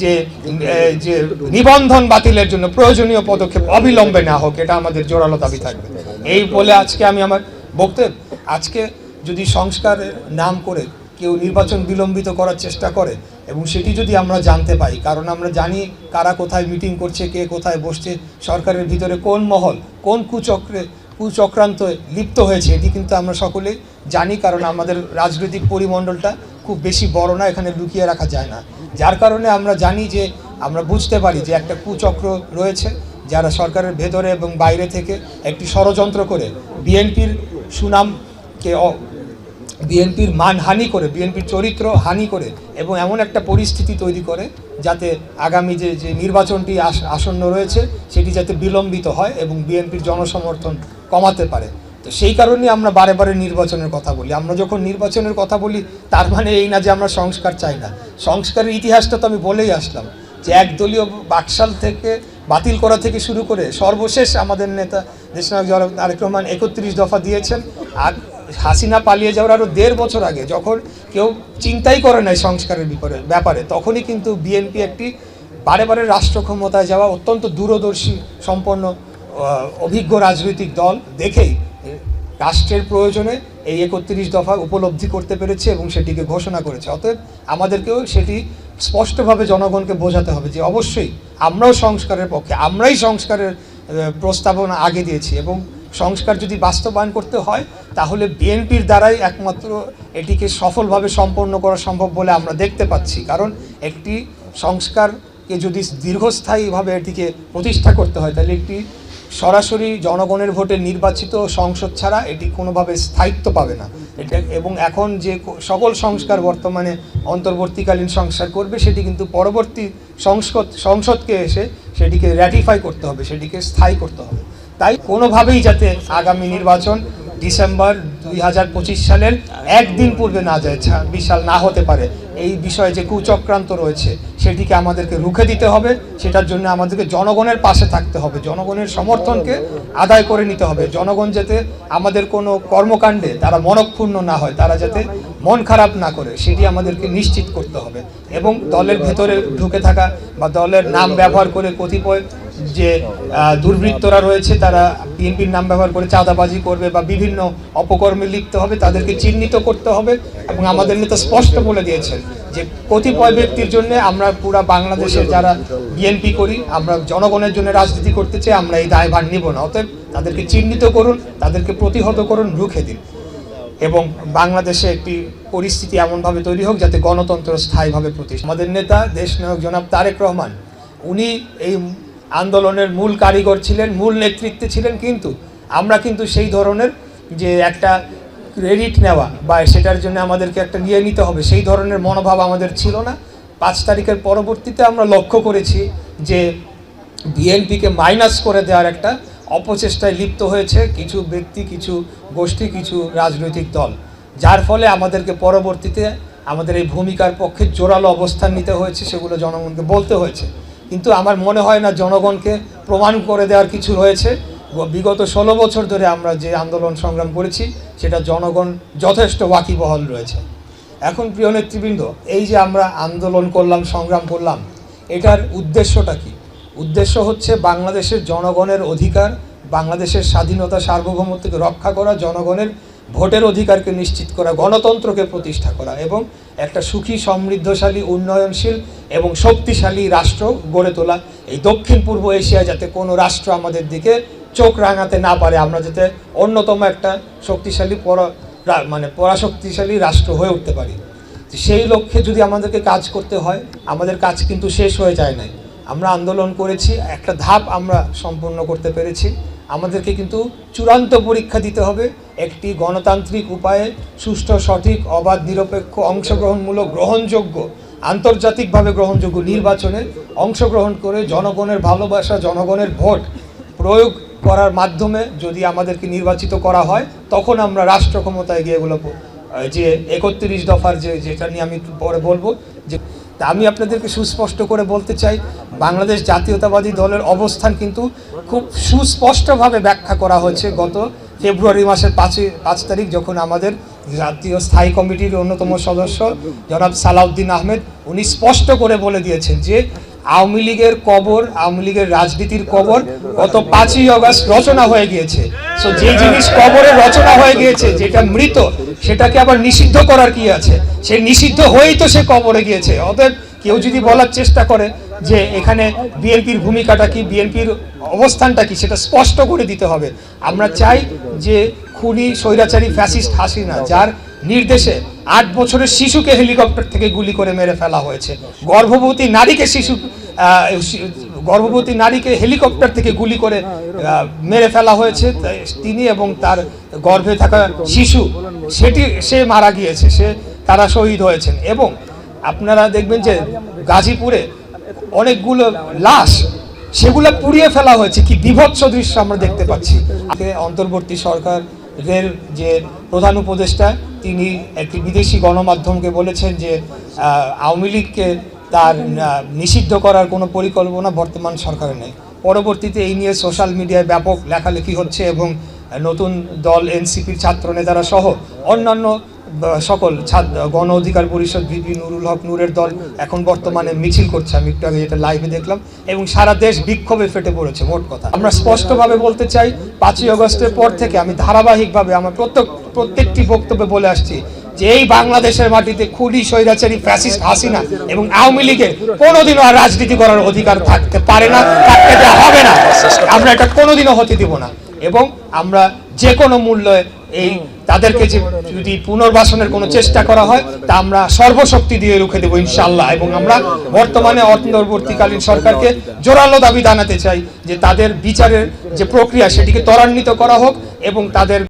যে যে নিবন্ধন বাতিলের জন্য প্রয়োজনীয় পদক্ষেপ অবিলম্বে না হোক, এটা আমাদের জোরালো দাবি থাকবে। এই বলে আজকে আমি আমার বক্তব্য, আজকে যদি সংস্কারের নাম করে কেউ নির্বাচন বিলম্বিত করার চেষ্টা করে এবং সেটি যদি আমরা জানতে পাই, কারণ আমরা জানি কারা কোথায় মিটিং করছে, কে কোথায় বসছে, সরকারের ভিতরে কোন মহল, কোন কুচক্রে, কুচক্রান্ত লিপ্ত হয়েছে, এটি কিন্তু আমরা সকলে জানি, কারণ আমাদের রাজনৈতিক পরিমণ্ডলটা খুব বেশি বড় না, এখানে লুকিয়ে রাখা যায় না। যার কারণে আমরা জানি যে, আমরা বুঝতে পারি যে একটা কুচক্র রয়েছে যারা সরকারের ভেতরে এবং বাইরে থেকে একটি ষড়যন্ত্র করে বিএনপির সুনামকে বিএনপির মান হানি করে, বিএনপির চরিত্র হানি করে এবং এমন একটা পরিস্থিতি তৈরি করে যাতে আগামী যে যে নির্বাচনটি আস- আসন্ন রয়েছে সেটি যাতে বিলম্বিত হয় এবং বিএনপির জনসমর্থন কমাতে পারে। তো সেই কারণেই আমরা বারে বারে নির্বাচনের কথা বলি। আমরা যখন নির্বাচনের কথা বলি, তার মানে এই না যে আমরা সংস্কার চাই না। সংস্কারের ইতিহাসটা তো আমি বলেই আসলাম যে একদলীয় বাকশাল থেকে বাতিল করা থেকে শুরু করে সর্বশেষ আমাদের নেতা দেশনায়ক জনাব তারেক রহমান একত্রিশ দফা দিয়েছেন। আর হাসিনা পালিয়ে যাওয়ার আরও দেড় বছর আগে যখন কেউ চিন্তাই করে নাই সংস্কারের বিপরে ব্যাপারে, তখনই কিন্তু বিএনপি একটি বারে বারে রাষ্ট্র ক্ষমতায় যাওয়া অত্যন্ত দূরদর্শী, সম্পন্ন অভিজ্ঞ রাজনৈতিক দল দেখেই রাষ্ট্রের প্রয়োজনে এই একত্রিশ দফা উপলব্ধি করতে পেরেছে এবং সেটিকে ঘোষণা করেছে। অতএব আমাদেরকেও সেটি স্পষ্টভাবে জনগণকে বোঝাতে হবে যে অবশ্যই আমরাও সংস্কারের পক্ষে, আমরাই সংস্কারের প্রস্তাবনা আগে দিয়েছি এবং সংস্কার যদি বাস্তবায়ন করতে হয়, তাহলে বিএনপির দ্বারাই একমাত্র এটিকে সফলভাবে সম্পন্ন করা সম্ভব বলে আমরা দেখতে পাচ্ছি। কারণ একটি সংস্কারকে যদি দীর্ঘস্থায়ীভাবে এটিকে প্রতিষ্ঠা করতে হয়, তাহলে একটি সরাসরি জনগণের ভোটে নির্বাচিত সংসদ ছাড়া এটি কোনোভাবে স্থায়িত্ব পাবে না। এটা এবং এখন যে সকল সংস্কার বর্তমানে অন্তর্বর্তীকালীন সংস্কার করবে, সেটি কিন্তু পরবর্তী সংসদ সংসদকে এসে সেটিকে র্যাটিফাই করতে হবে, সেটিকে স্থায়ী করতে হবে। তাই কোনোভাবেই যাতে আগামী নির্বাচন ডিসেম্বর দুই হাজার পঁচিশ সালের একদিন পূর্বে না যায় বিশাল না হতে পারে। এই বিষয়ে যে কুচক্রান্ত রয়েছে, সেটিকে আমাদেরকে রুখে দিতে হবে। সেটার জন্য আমাদেরকে জনগণের পাশে থাকতে হবে। জনগণের সমর্থনকে আদায় করে নিতে হবে। জনগণ যাতে আমাদের কোনো কর্মকাণ্ডে তারা মনক্ষুণ্ণ না হয়, তারা যাতে মন খারাপ না করে, সেটি আমাদেরকে নিশ্চিত করতে হবে। এবং দলের ভেতরে ঢুকে থাকা বা দলের নাম ব্যবহার করে কতিপয় যে দুর্বৃত্তরা রয়েছে, তারা বিএনপির নাম ব্যবহার করে চাঁদাবাজি করবে বা বিভিন্ন অপকর্মে লিপ্ত হবে, তাদেরকে চিহ্নিত করতে হবে এবং আমাদের নেতা স্পষ্ট বলে দিয়েছেন যে, কতিপয় ব্যক্তির জন্য আমরা পুরা বাংলাদেশের যারা বিএনপি করি, আমরা জনগণের জন্য রাজনীতি করতে চাই, আমরা এই দায়ভার নিব না। অতএব তাদেরকে চিহ্নিত করুন, তাদেরকে প্রতিহত করুন, রুখে দিন এবং বাংলাদেশে একটি পরিস্থিতি এমনভাবে তৈরি হোক যাতে গণতন্ত্র স্থায়ীভাবে প্রতিষ্ঠা আমাদের নেতা দেশনায়ক জনাব তারেক রহমান, উনি এই আন্দোলনের মূল কারিগর ছিলেন, মূল নেতৃত্বে ছিলেন কিন্তু, আমরা কিন্তু সেই ধরনের যে একটা ক্রেডিট নেওয়া বা সেটার জন্য আমাদেরকে একটা নিয়ে নিতে হবে, সেই ধরনের মনোভাব আমাদের ছিল না। পাঁচ তারিখের পরবর্তীতে আমরা লক্ষ্য করেছি যে বিএনপিকে মাইনাস করে দেওয়ার একটা অপচেষ্টায় লিপ্ত হয়েছে কিছু ব্যক্তি, কিছু গোষ্ঠী, কিছু রাজনৈতিক দল। যার ফলে আমাদেরকে পরবর্তীতে আমাদের এই ভূমিকার পক্ষে জোরালো অবস্থান নিতে হয়েছে, সেগুলো জনগণকে বলতে হয়েছে। কিন্তু আমার মনে হয় না জনগণকে প্রমাণ করে দেওয়ার কিছু রয়েছে। বিগত ষোলো বছর ধরে আমরা যে আন্দোলন সংগ্রাম করেছি, সেটা জনগণ যথেষ্ট ওয়াকিবহল রয়েছে। এখন প্রিয় নেতৃবৃন্দ, এই যে আমরা আন্দোলন করলাম, সংগ্রাম করলাম, এটার উদ্দেশ্যটা কি? উদ্দেশ্য হচ্ছে বাংলাদেশের জনগণের অধিকার, বাংলাদেশের স্বাধীনতা সার্বভৌমত্বকে রক্ষা করা, জনগণের ভোটের অধিকারকে নিশ্চিত করা, গণতন্ত্রকে প্রতিষ্ঠা করা এবং একটা সুখী, সমৃদ্ধশালী, উন্নয়নশীল এবং শক্তিশালী রাষ্ট্র গড়ে তোলা। এই দক্ষিণ পূর্ব এশিয়ায় যাতে কোনো রাষ্ট্র আমাদের দিকে চোখ রাঙাতে না পারে, আমরা যাতে অন্যতম একটা শক্তিশালী পরা মানে পরাশক্তিশালী রাষ্ট্র হয়ে উঠতে পারি। সেই লক্ষ্যে যদি আমাদেরকে কাজ করতে হয়, আমাদের কাজ কিন্তু শেষ হয়ে যায় নাই। আমরা আন্দোলন করেছি, একটা ধাপ আমরা সম্পূর্ণ করতে পেরেছি। আমাদেরকে কিন্তু চূড়ান্ত পরীক্ষা দিতে হবে। একটি গণতান্ত্রিক উপায়ে সুষ্ঠু, সঠিক, অবাধ, নিরপেক্ষ, অংশগ্রহণমূলক, গ্রহণযোগ্য, আন্তর্জাতিকভাবে গ্রহণযোগ্য নির্বাচনে অংশগ্রহণ করে জনগণের ভালোবাসা, জনগণের ভোট প্রয়োগ করার মাধ্যমে যদি আমাদেরকে নির্বাচিত করা হয়, তখন আমরা রাষ্ট্র ক্ষমতায় গিয়ে এগুলো যে একত্রিশ দফার যে, যেটা নিয়ে আমি পরে বলব, যে তা আমি আপনাদেরকে সুস্পষ্ট করে বলতে চাই, বাংলাদেশ জাতীয়তাবাদী দলের অবস্থান কিন্তু খুব সুস্পষ্টভাবে ব্যাখ্যা করা হয়েছে গত ফেব্রুয়ারি মাসের পাঁচই, পাঁচ তারিখ যখন আমাদের জাতীয় স্থায়ী কমিটির অন্যতম সদস্য জনাব সালাউদ্দিন আহমেদ, উনি স্পষ্ট করে বলে দিয়েছেন যে আওয়ামী লীগের কবর, আওয়ামী লীগের রাজনীতির কবর, গত পাঁচই অগস্ট রচনা হয়ে গিয়েছে। সো যে জিনিস কবরে রচনা হয়ে গিয়েছে, যেটা মৃত, সেটাকে আবার নিষিদ্ধ করার কি আছে? সে নিষিদ্ধ হয়েই তো সে কবরে গিয়েছে। অতএব কেউ যদি বলার চেষ্টা করে যে এখানে বিএনপির ভূমিকাটা কি, বিএনপির অবস্থানটা কি, সেটা স্পষ্ট করে দিতে হবে। আমরা চাই যে খুনি, স্বৈরাচারী, ফ্যাসিস্ট হাসিনা, যার নির্দেশে আট বছরের শিশুকে হেলিকপ্টার থেকে গুলি করে মেরে ফেলা হয়েছে। গর্ভবতী নারীকে শিশু গর্ভবতী নারীকে হেলিকপ্টার থেকে গুলি করে মেরে ফেলা হয়েছে। তিনি এবং তার গর্ভে থাকা শিশু, সেটি, সে মারা গিয়েছে, সে, তারা শহীদ হয়েছেন। এবং আপনারা দেখবেন যে গাজীপুরে অনেকগুলো লাশ, সেগুলো পুড়িয়ে ফেলা হয়েছে। কি বিভৎস দৃশ্য আমরা দেখতে পাচ্ছি। অন্তর্বর্তী অন্তর্বর্তী সরকারের যে প্রধান উপদেষ্টা, তিনি একটি বিদেশি গণমাধ্যমকে বলেছেন যে আওয়ামী লীগকে তার নিষিদ্ধ করার কোনো পরিকল্পনা বর্তমান সরকারের নেই। পরবর্তীতে এই নিয়ে সোশ্যাল মিডিয়ায় ব্যাপক লেখালেখি হচ্ছে এবং নতুন দল, এনসিপির ছাত্র নেতারা সহ অন্যান্য সকল ছাত্র গণ অধিকার পরিষদ, ভিপি নুরুল হক নূরের দল এখন বর্তমানে মিছিল করছে। আমি একটু আগে যেটা লাইভে দেখলাম। এবং সারা দেশ বিক্ষোভে ফেটে পড়েছে, মোট কথা। আমরা স্পষ্টভাবে বলতে চাই, পাঁচই অগস্টের পর থেকে আমি ধারাবাহিকভাবে আমার প্রত্যেক, প্রত্যেকটি বক্তব্যে বলে আসছি যে এই বাংলাদেশের মাটিতে খুলি স্বৈরাচারী, ফ্যাসিস্ট হাসিনা এবং আওয়ামী লীগের কোনোদিনও আর রাজনীতি করার অধিকার থাকতে পারে না, থাকতে দেওয়া হবে না। আমরা এটা কোনোদিনও হতে দিব না। এবং আমরা যে কোনো মূল্যে এই তাদেরকে যে যদি পুনর্বাসনের কোনো চেষ্টা করা হয়, তা আমরা সর্বশক্তি দিয়ে রুখে দেবো ইনশাল্লাহ এবং আমরা বর্তমানে অন্তর্বর্তীকালীন সরকারকে জোরালো দাবি জানাতে চাই যে তাদের বিচারের যে প্রক্রিয়া, সেটিকে ত্বরান্বিত করা হোক এবং তাদের